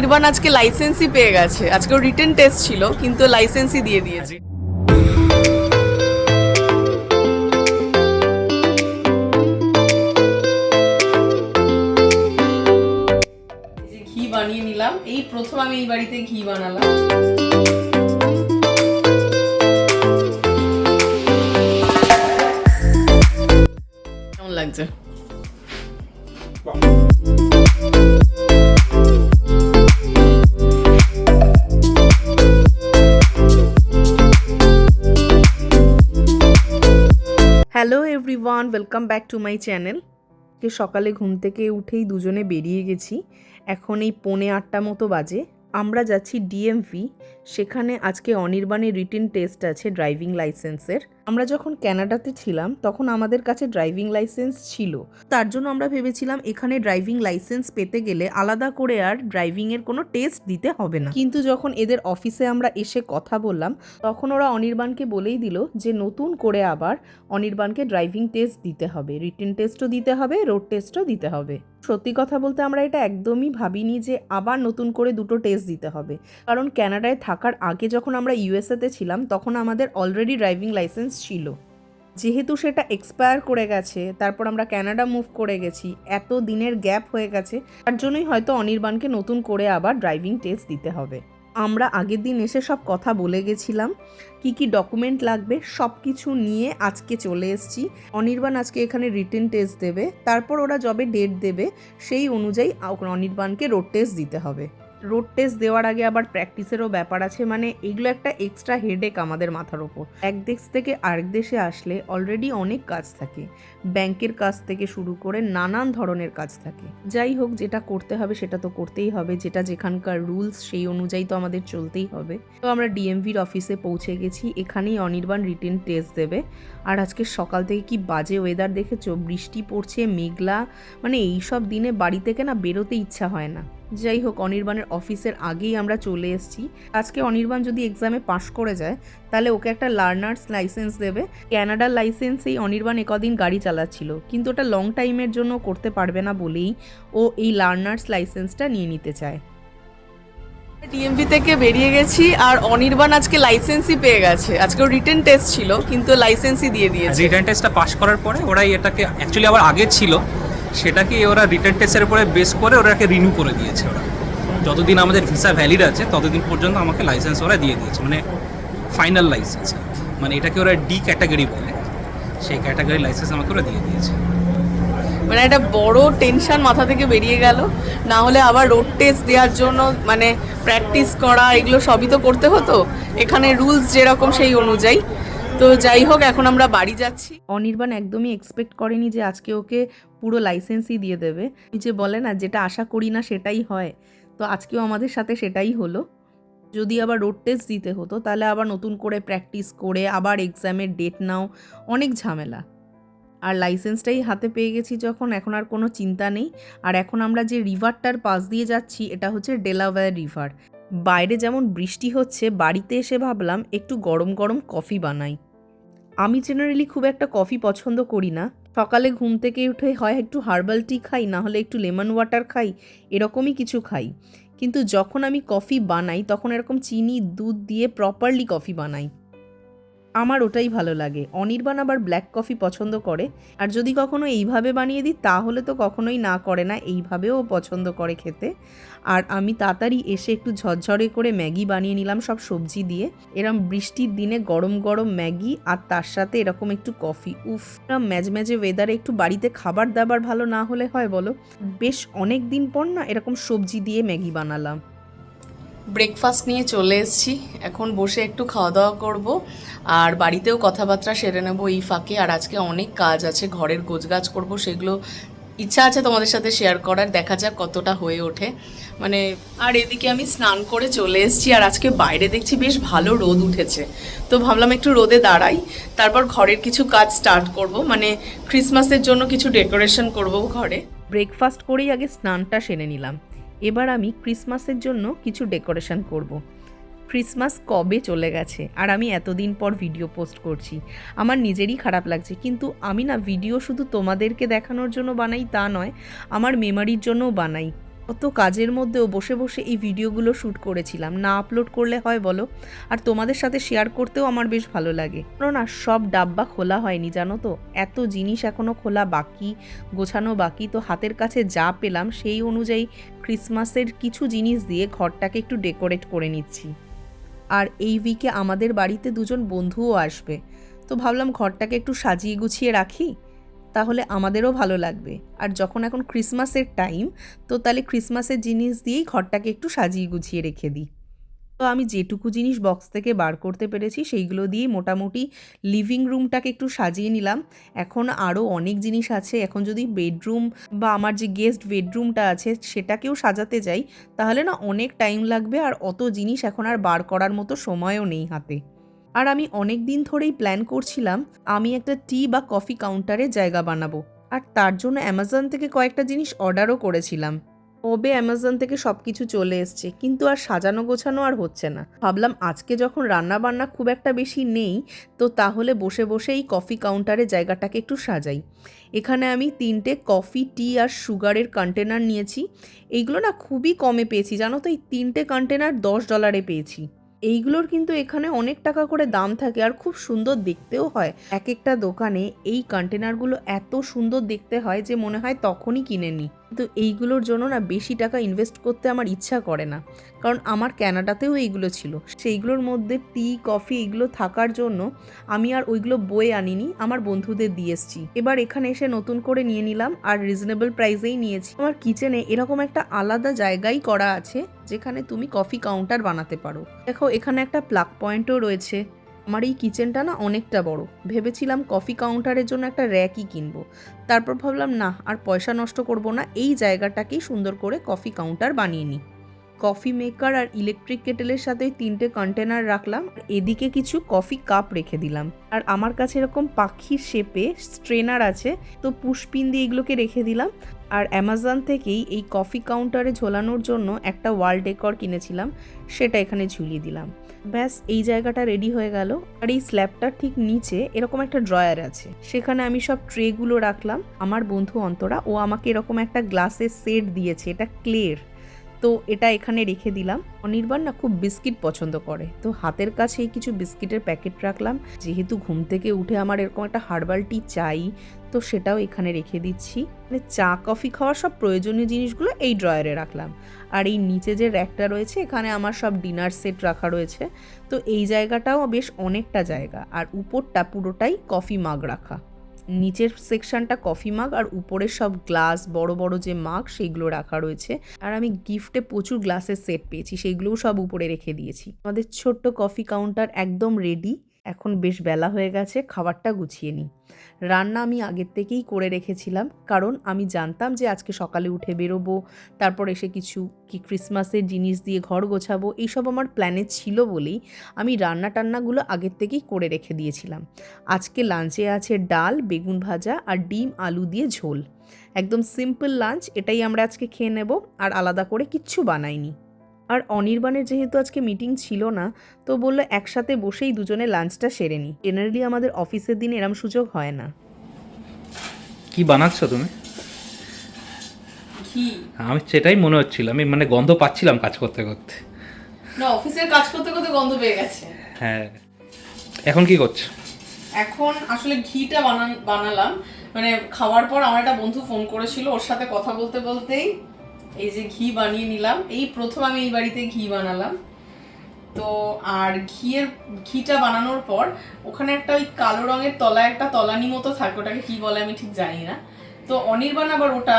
অনির্বাণ আজকে লাইসেন্সই পেয়ে গেছে। আজকে রিটেন টেস্ট ছিল, কিন্তু লাইসেন্সই দিয়ে দিয়েছে। ঘি বানিয়ে নিলাম। এই প্রথম আমি এই বাড়িতে ঘি বানালাম। কেমন লাগছে? Hello everyone, welcome back to my channel. কে সকালে ঘুম থেকে উঠেই দুজনে বেরিয়ে গেছি। এখন এই পৌনে আটটা মতো বাজে। আমরা যাচ্ছি ডিএমভি সেখানে আজকে অনির্বাণের রিটেন টেস্ট আছে ড্রাইভিং লাইসেন্সের আমরা যখন ক্যানাডাতে ছিলাম, তখন আমাদের কাছে ড্রাইভিং লাইসেন্স ছিল। তার জন্য আমরা ভেবেছিলাম, এখানে ড্রাইভিং লাইসেন্স পেতে গেলে আলাদা করে আর ড্রাইভিংয়ের কোনো টেস্ট দিতে হবে না। কিন্তু যখন এদের অফিসে আমরা এসে কথা বললাম, তখন ওরা অনির্বাণকে বলেই দিল যে, নতুন করে আবার অনির্বাণকে ড্রাইভিং টেস্ট দিতে হবে। রিটেন টেস্টও দিতে হবে রোড টেস্টও দিতে হবে। সত্যি কথা বলতে আমরা এটা একদমই ভাবিনি যে আবার নতুন করে দুটো টেস্ট দিতে হবে। কারণ ক্যানাডায় থাকার আগে যখন আমরা ইউএসএতে ছিলাম, তখন আমাদের অলরেডি ড্রাইভিং লাইসেন্স ছিল। যেহেতু সেটা এক্সপায়ার করে গেছে, তারপর আমরা ক্যানাডা মুভ করে গেছি, এত দিনের গ্যাপ হয়ে গেছে, তার জন্যই হয়তো অনির্বাণকে নতুন করে আবার ড্রাইভিং টেস্ট দিতে হবে। আমরা আগের দিন এসে সব কথা বলে গেছিলাম, কি কি ডকুমেন্ট লাগবে, সব কিছু নিয়ে আজকে চলে এসেছি। অনির্বাণ আজকে এখানে রিটেন টেস্ট দেবে, তারপর ওরা যবে ডেট দেবে, সেই অনুযায়ী অনির্বাণকে রোড টেস্ট দিতে হবে। রোড টেস্ট দেওয়ার আগে আবার প্র্যাকটিসেরও ব্যাপার আছে। মানে এগুলো একটা এক্সট্রা হেডেক আমাদের মাথার ওপর। এক দেশ থেকে আরেক দেশে আসলে অলরেডি অনেক কাজ থাকে। ব্যাংকের কাজ থেকে শুরু করে নানান ধরনের কাজ থাকে। যাই হোক, যেটা করতে হবে সেটা তো করতেই হবে। যেটা যেখানকার রুলস সেই অনুযায়ী তো আমাদের চলতেই হবে। তো আমরা ডিএমভির অফিসে পৌঁছে গেছি। এখানেই অনির্বাণ রিটেন টেস্ট দেবে। আর আজকে সকাল থেকে কি বাজে ওয়েদার দেখেছ? বৃষ্টি পড়ছে, মেঘলা। মানে এইসব দিনে বাড়ি থেকে না বেরোতে ইচ্ছা হয় না। যাই হোক অনির্বাণের অফিসের আগেই আমরা চলে এসেছি। আজকে অনির্বাণ যদি এক্সামে পাশ করে যায় তাহলে ওকে একটা লার্নার্স লাইসেন্স দেবে। ক্যানাডার লাইসেন্সেই অনির্বাণ একদিন গাড়ি চালাচ্ছিল কিন্তু ওটা লং টাইমের জন্য করতে পারবে না বলেই ও এই লার্নার্স লাইসেন্সটা নিয়ে নিতে চায়। ডিএমভি থেকে বেরিয়ে গেছি আর অনির্বাণ আজকে লাইসেন্সই পেয়ে গেছে। আজকে রিটেন টেস্ট ছিল কিন্তু লাইসেন্সই দিয়ে দিয়েছে। রিটার্ন টেস্টটা পাস করার পরে ওরাই এটাকে অ্যাকচুয়ালি আবার আগে ছিল। সেটাকে ওরা রিটার্ন টেস্টের উপরে বেস করে ওরাকে রিনিউ করে দিয়েছে ওরা। যতদিন আমাদের ভিসা ভ্যালিড আছে ততদিন পর্যন্ত আমাকে লাইসেন্স ওরা দিয়ে দিয়েছে মানে ফাইনাল লাইসেন্স মানে এটাকে ওরা ডি ক্যাটাগরি বলে। সেই ক্যাটাগরি লাইসেন্স আমাকে ওরা দিয়ে দিয়েছে। মানে একটা বড় টেনশন মাথা থেকে বেরিয়ে গেল। না হলে আবার রোড টেস্ট দেওয়ার জন্য মানে প্র্যাকটিস করা এগুলো সবই তো করতে হতো? এখানে রুলস যেরকম সেই অনুযায়ী। তো যাই হোক এখন আমরা বাড়ি যাচ্ছি। অনির্বাণ একদমই এক্সপেক্ট করেনি যে আজকে ওকে পুরো লাইসেন্সই দিয়ে দেবে। যে বলে না, যেটা আশা করি না সেটাই হয়। তো আজকেও আমাদের সাথে সেটাই হলো। যদি আবার রোড টেস্ট দিতে হতো, তাহলে আবার নতুন করে প্র্যাকটিস করে, আবার এক্সামের ডেট নাও, অনেক ঝামেলা। আর লাইসেন্সটাই হাতে পেয়ে গেছি যখন, এখন আর কোনো চিন্তা নেই। আর এখন আমরা যে রিভারটার পাশ দিয়ে যাচ্ছি, এটা হচ্ছে ডেলাওয়্যার রিভার বাইরে যেমন বৃষ্টি হচ্ছে, বাড়িতে এসে ভাবলাম, একটু গরম গরম কফি বানাই। আমি জেনারেলি খুব একটা কফি পছন্দ করি না। সকালে ঘুম থেকে উঠে হয় একটু হার্বাল টি খাই, না হলে একটু লেমন ওয়াটার খাই, এরকমই কিছু খাই। কিন্তু যখন আমি কফি বানাই, তখন এরকম চিনি, দুধ দিয়ে প্রপারলি কফি বানাই। আমার ওটাই ভালো লাগে। অনির্বাণ আবার ব্ল্যাক কফি পছন্দ করে। আর যদি কখনো এইভাবে বানিয়ে দিই, তাহলে তো কখনোই না করে না, এইভাবেও পছন্দ করে খেতে। আর আমি তাড়াতাড়ি এসে একটু ঝরঝরে করে ম্যাগি বানিয়ে নিলাম সব সবজি দিয়ে। এরম বৃষ্টির দিনে গরম গরম ম্যাগি আর তার সাথে এরকম একটু কফি উফ ম্যাজম্যাজে ওয়েদারে একটু বাড়িতে খাবার দাবার ভালো না হলে হয় বলো? বেশ অনেক দিন পর না এরকম সবজি দিয়ে ম্যাগি বানালাম। ব্রেকফাস্ট নিয়ে চলে এসেছি। এখন বসে একটু খাওয়া দাওয়া করব। আর বাড়িতেও কথাবার্তা সেরে নেব এই ফাঁকে। আর আজকে অনেক কাজ আছে, ঘরের গোছগাছ করব, সেগুলো ইচ্ছা আছে তোমাদের সাথে শেয়ার করার। দেখা যাক কতটা হয়ে ওঠে। মানে আর এদিকে আমি স্নান করে চলে এসেছি। আর আজকে বাইরে দেখছি বেশ ভালো রোদ উঠেছে। তো ভাবলাম একটু রোদে দাঁড়াই। তারপর ঘরের কিছু কাজ স্টার্ট করব। মানে ক্রিসমাসের জন্য কিছু ডেকোরেশন করব ঘরে। ব্রেকফাস্ট করেই আগে স্নানটা সেরে নিলাম। এবার আমি ক্রিসমাসের জন্য কিছু ডেকোরেশন করব। ক্রিসমাস কবে চলে গেছে? আর আমি এতদিন পর ভিডিও পোস্ট করছি। আমার নিজেরই খারাপ লাগছে। কিন্তু আমি না ভিডিও শুধু তোমাদেরকে দেখানোর জন্য বানাই তা নয়, আমার মেমারির জন্যও বানাই। অত কাজের মধ্যেও বসে বসে এই ভিডিওগুলো শ্যুট করেছিলাম। না আপলোড করলে হয় বলো? আর তোমাদের সাথে শেয়ার করতেও আমার বেশ ভালো লাগে। না সব ডাব্বা খোলা হয়নি, জানো তো? এত জিনিস এখনও খোলা বাকি, গোছানো বাকি, তো হাতের কাছে যা পেলাম সেই অনুযায়ী ক্রিসমাসের কিছু জিনিস দিয়ে ঘরটাকে একটু ডেকোরেট করে নিচ্ছি। আর এই উইকে আমাদের বাড়িতে দুজন বন্ধুও আসবে। তো ভাবলাম ঘরটাকে একটু সাজিয়ে গুছিয়ে রাখি। তাহলে আমাদেরও ভালো লাগবে। আর যখন এখন ক্রিসমাসের টাইম, তো তাহলে ক্রিসমাসের জিনিস দিয়েই ঘরটাকে একটু সাজিয়ে গুছিয়ে রেখে দিই। তো আমি যেটুকু জিনিস বক্স থেকে বার করতে পেরেছি, সেইগুলো দিয়ে মোটামুটি লিভিং রুমটাকে একটু সাজিয়ে নিলাম। এখন আরও অনেক জিনিস আছে। এখন যদি বেডরুম বা আমার যে গেস্ট বেডরুমটা আছে, সেটাকেও সাজাতে যাই, তাহলে না অনেক টাইম লাগবে আর অত জিনিস এখন আর বার করার মতো সময়ও নেই হাতে। আর আমি অনেক দিন ধরেই প্ল্যান করছিলাম আমি একটা টি বা কফি কাউন্টারে জায়গা বানাবো। আর তার জন্য অ্যামাজন থেকে কয়েকটা জিনিস অর্ডারও করেছিলাম। ওবে অ্যামাজন থেকে সব কিছু চলে এসছে, কিন্তু আর সাজানো গোছানো আর হচ্ছে না। ভাবলাম আজকে যখন রান্না বান্না খুব একটা বেশি নেই, তো তাহলে বসে বসে এই কফি কাউন্টারে জায়গাটাকে একটু সাজাই। এখানে আমি তিনটে কফি টি আর সুগারের কন্টেনার নিয়েছি। এইগুলো না খুবই কমে পেয়েছি, জানো তো এই তিনটে কন্টেনার দশ ডলারে পেয়েছি। এইগুলোর কিন্তু এখানে অনেক টাকা করে দাম থাকে আর খুব সুন্দর দেখতেও হয়। এক একটা দোকানে এই কন্টেনারগুলো এত সুন্দর দেখতে হয় যে মনে হয় তখনই কিনে নিই কিন্তু এইগুলোর জন্য না বেশি টাকা ইনভেস্ট করতে আমার ইচ্ছা করে না। কারণ আমার ক্যানাডাতেও এইগুলো ছিল। সেইগুলোর মধ্যে টি কফি এগুলো থাকার জন্য আমি আর ওইগুলো বয়ে আনিনি, আমার বন্ধুদের দিয়ে এসছি। এবার এখানে এসে নতুন করে নিয়ে নিলাম আর রিজনেবল প্রাইসেই নিয়েছি। আমার কিচেনে এরকম একটা আলাদা জায়গাই করা আছে, যেখানে তুমি কফি কাউন্টার বানাতে পারো। দেখো, এখানে একটা প্লাগ পয়েন্টও রয়েছে। আমার এই কিচেনটা না অনেকটা বড়। ভেবেছিলাম কফি কাউন্টারের জন্য একটা র্যাকই কিনবো। তারপর ভাবলাম, না, আর পয়সা নষ্ট করব না, এই জায়গাটাকেই সুন্দর করে কফি কাউন্টার বানিয়ে নিই কফি মেকার আর ইলেকট্রিক কেটেলের সাথে তিনটে কন্টেনার রাখলাম আর এদিকে কিছু কফি কাপ রেখে দিলাম। আর আমার কাছে এরকম পাখির শেপে স্ট্রেনার আছে, তো পুষ্পিন দিয়ে এগুলোকে রেখে দিলাম। আর অ্যামাজন থেকেই এই কফি কাউন্টারে ঝোলানোর জন্য একটা ওয়াল ডেকর কিনেছিলাম, সেটা এখানে ঝুলিয়ে দিলাম। ব্যাস, এই জায়গাটা রেডি হয়ে গেল। আর এই স্ল্যাবটার ঠিক নিচে এরকম একটা ড্রয়ার আছে। সেখানে আমি সব ট্রেগুলো রাখলাম। আমার বন্ধু অন্তরা, ও আমাকে এরকম একটা গ্লাসের সেট দিয়েছে, এটা ক্লের তো এটা এখানে রেখে দিলাম। অনির্বাণ না খুব বিস্কিট পছন্দ করে। তো হাতের কাছেই কিছু বিস্কিটের প্যাকেট রাখলাম। যেহেতু ঘুম থেকে উঠে আমার এরকম একটা হার্বাল টি চাই, তো সেটাও এখানে রেখে দিচ্ছি। মানে চা, কফি খাওয়ার সব প্রয়োজনীয় জিনিসগুলো এই ড্রয়ারে রাখলাম। আর এই নিচে যে র্যাকটা রয়েছে, এখানে আমার সব ডিনার সেট রাখা রয়েছে। তো এই জায়গাটাও বেশ অনেকটা জায়গা। আর উপরটা পুরোটাই কফি মাগ রাখা। নিচের সেকশনটা কফি মাগ আর উপরে সব গ্লাস বড় বড় যে মাগ সেইগুলো রাখা রয়েছে। আর আমি গিফটে প্রচুর গ্লাসের সেট পেয়েছি সেইগুলোও সব উপরে রেখে দিয়েছি। আমাদের ছোট্ট কফি কাউন্টার একদম রেডি এখন বেশ বেলা হয়ে গেছে, খাবারটা গুছিয়ে নিই। রান্না আমি আগের থেকেই করে রেখেছিলাম, কারণ আমি জানতাম যে আজকে সকালে উঠে বেরোবো, তারপর এসে কিছু কি ক্রিসমাসের জিনিস দিয়ে ঘর গোছাবো, এইসব আমার প্ল্যানে ছিল বলেই আমি রান্না টান্নাগুলো আগের থেকেই করে রেখে দিয়েছিলাম। আজকে লাঞ্চে আছে ডাল, বেগুন ভাজা আর ডিম, আলু দিয়ে ঝোল। একদম সিম্পল লাঞ্চ, এটাই আমরা আজকে খেয়ে নেব, আর আলাদা করে কিচ্ছু বানাইনি। আর অনির্বাণের যেহেতু আজকে মিটিং ছিল না তো বলল একসাথে বসেই দুজনে লাঞ্চটা সেরে নিই। জেনারেলি আমাদের অফিসের দিন এরম সুযোগ হয় না। কি বানাচ্ছ তুমি? কি আমি সেটাই মনে হচ্ছিল। আমি মানে গন্ধ পাচ্ছিলাম কাজ করতে করতে। না অফিসের কাজ করতে করতে গন্ধ পেয়ে গেছে। হ্যাঁ। এখন কি করছ? এখন আসলে ঘিটা বানান বানালাম। মানে খাওয়ার পর আমার একটা বন্ধু ফোন করেছিল ওর সাথে কথা বলতে বলতেই এই যে ঘি বানিয়ে নিলাম। এই প্রথম আমি এই বাড়িতে ঘি বানালাম। তো আর ঘিয়ের, ঘিটা বানানোর পর ওখানে একটা ওই কালো রঙের তলায় একটা তলানি মতো থাকে, ওটাকে কি বলে আমি ঠিক জানি না। তো অনির্বাণ আবার ওটা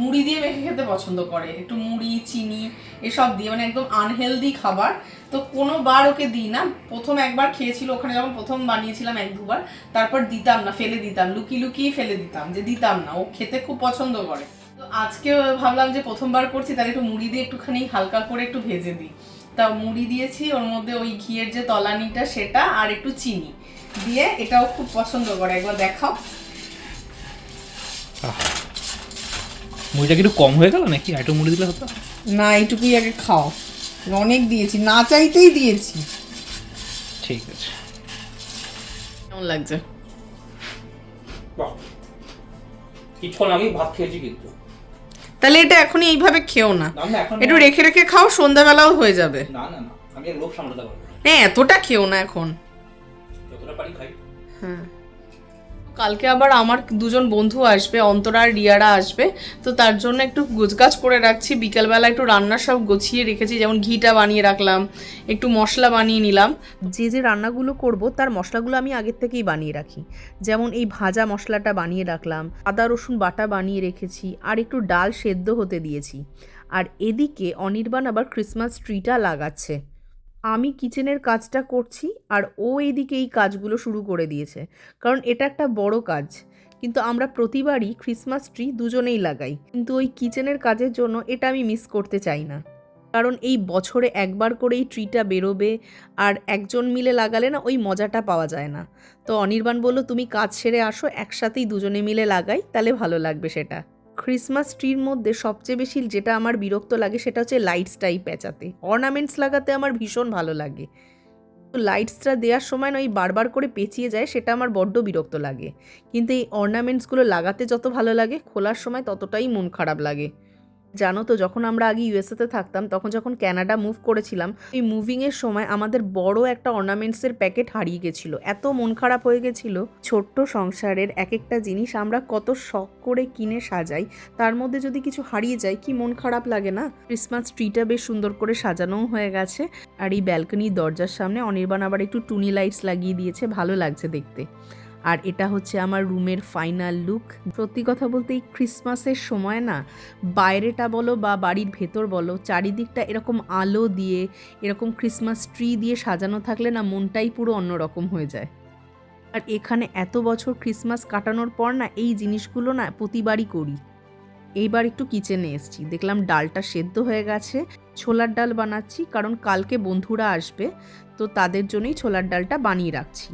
মুড়ি দিয়ে মেখে খেতে পছন্দ করে। একটু মুড়ি, চিনি এসব দিয়ে মানে একদম আনহেলদি খাবার। তো কোনো বার ওকে দিই না। প্রথম একবার খেয়েছিল ওখানে যখন প্রথম বানিয়েছিলাম এক দুবার, তারপর দিতাম না, ফেলে দিতাম। লুকিয়ে লুকিয়ে ফেলে দিতাম যে দিতাম না। ও খেতে খুব পছন্দ করে। তো আজকে ভাবলাম যে প্রথমবার করছি তাহলে একটু মুড়ি দিয়ে একটুখানি হালকা করে একটু ভেজে দিই। তা মুড়ি দিয়েছি ওর মধ্যে ওই ঘিয়ের যে তলানিটা সেটা আর একটু চিনি দিয়ে এটাও খুব পছন্দ করে একবার দেখাও। মুড়িটা কি একটু কম হয়ে গেল নাকি? একটু মুড়ি দিলে হতো? না এইটুকুই আগে খাও। অনেক দিয়েছি না চাইতেই দিয়েছি। ঠিক আছে। কেমন লাগছে? বাহ। কিছুক্ষণ আগেই ভাত খেয়েছি কিন্তু। তাহলে এটা এখনই এইভাবে খেও না। একটু রেখে রেখে খাও সন্ধ্যাবেলাও হয়ে যাবে। না না না আমি লোভ সামলাতে পারব না। হ্যাঁ এতটা খেও না এখন। যতটা পারি খাই। হ্যাঁ। কালকে আবার আমার দুজন বন্ধু আসবে, অন্তরা আর রিয়ারা আসবে, তো তার জন্য একটু গোছগাছ করে রাখছি। বিকালবেলা একটু রান্না সব গুছিয়ে রেখেছি, যেমন ঘিটা বানিয়ে রাখলাম, একটু মশলা বানিয়ে নিলাম। যে যে রান্নাগুলো করব, তার মশলাগুলো আমি আগের থেকেই বানিয়ে রাখি। যেমন এই ভাজা মশলাটা বানিয়ে রাখলাম, আদা, রসুন বাটা বানিয়ে রেখেছি, আর একটু ডাল সেদ্ধ হতে দিয়েছি। আর এদিকে অনির্বাণ আবার ক্রিসমাস ট্রিটা লাগাচ্ছে। আমি কিচেনের কাজটা করছি আর ও এদিকে এই কাজগুলো শুরু করে দিয়েছে। কারণ এটা একটা বড় কাজ। কিন্তু আমরা প্রতিবারই ক্রিসমাস ট্রি দুজনেই লাগাই। কিন্তু ওই কিচেনের কাজের জন্য এটা আমি মিস করতে চাই না। কারণ এই বছরে একবার করে এই ট্রিটা বেরোবে আর একজন মিলে লাগালে না ওই মজাটা পাওয়া যায় না। তো অনির্বাণ বলল, তুমি কাজ সেরে আসো, একসাথেই দুজনে মিলে লাগাই, তাহলে ভালো লাগবে সেটা। ক্রিসমাস ট্রির মধ্যে সবচেয়ে বেশি যেটা আমার বিরক্ত লাগে সেটা হচ্ছে লাইটসটাই প্যাঁচাতে অর্নামেন্টস লাগাতে আমার ভীষণ ভালো লাগে। তো লাইটসটা দেওয়ার সময় না ওই বারবার করে পেঁচিয়ে যায়, সেটা আমার বড্ড বিরক্ত লাগে। কিন্তু এই অর্নামেন্টসগুলো লাগাতে যত ভালো লাগে, খোলার সময় ততটাই মন খারাপ লাগে। জানো তো, যখন আমরা আগে ইউএসএতে থাকতাম, তখন যখন ক্যানাডা মুভ করেছিলাম, এই মুভিংয়ের সময় আমাদের বড় একটা অর্নামেন্টসের প্যাকেট হারিয়ে গেছিল। এত মন খারাপ হয়ে গেছিল। ছোট্ট সংসারের এক একটা জিনিস আমরা কত শখ করে কিনে সাজাই, তার মধ্যে যদি কিছু হারিয়ে যায়, কি মন খারাপ লাগে না? ক্রিসমাস ট্রিটা বেশ সুন্দর করে সাজানোও হয়ে গেছে, আর এই ব্যালকনির দরজার সামনে অনির্বাণ আবার একটু টুনি লাইটস লাগিয়ে দিয়েছে, ভালো লাগছে দেখতে। আর এটা হচ্ছে আমার রুমের ফাইনাল লুক। সত্যি কথা বলতে এই ক্রিসমাসের সময় না, বাইরেটা বলো বা বাড়ির ভেতর বলো, চারিদিকটা এরকম আলো দিয়ে, এরকম ক্রিসমাস ট্রি দিয়ে সাজানো থাকলে না মনটাই পুরো অন্যরকম হয়ে যায়। আর এখানে এত বছর ক্রিসমাস কাটানোর পর না এই জিনিসগুলো না প্রতিবারই করি। এইবার একটু কিচেনে এসছি, দেখলাম ডালটা সেদ্ধ হয়ে গেছে, ছোলার ডাল বানাচ্ছি, কারণ কালকে বন্ধুরা আসবে, তো তাদের জন্যই ছোলার ডালটা বানিয়ে রাখছি।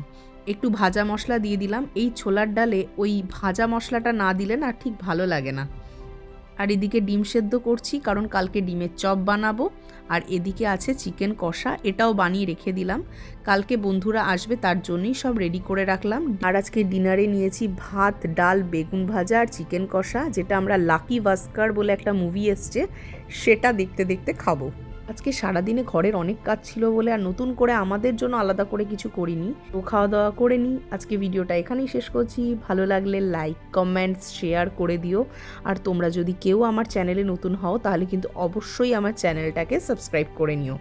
একটু ভাজা মশলা দিয়ে দিলাম। এই ছোলার ডালে ওই ভাজা মশলাটা না দিলে না ঠিক ভালো লাগে না। আর এদিকে ডিম সেদ্ধ করছি, কারণ কালকে ডিমের চপ বানাবো। আর এদিকে আছে চিকেন কষা, এটাও বানিয়ে রেখে দিলাম। কালকে বন্ধুরা আসবে, তার জন্যই সব রেডি করে রাখলাম। আর আজকে ডিনারে নিয়েছি ভাত, ডাল, বেগুন ভাজা আর চিকেন কষা, যেটা আমরা লাকি ভাস্কার বলে একটা মুভি এসছে, সেটা দেখতে দেখতে খাব। আজকে সারাদিনে ঘরের অনেক কাজ ছিল বলে আর নতুন করে আমাদের জন্য আলাদা করে কিছু করিনি। তো খাওয়া দাওয়া করে নিই। আজকে ভিডিওটা এখানেই শেষ করছি। ভালো লাগলে লাইক, কমেন্টস, শেয়ার করে দিও। আর তোমরা যদি কেউ আমার চ্যানেলে নতুন হও, তাহলে কিন্তু অবশ্যই আমার চ্যানেলটাকে সাবস্ক্রাইব করে নিও।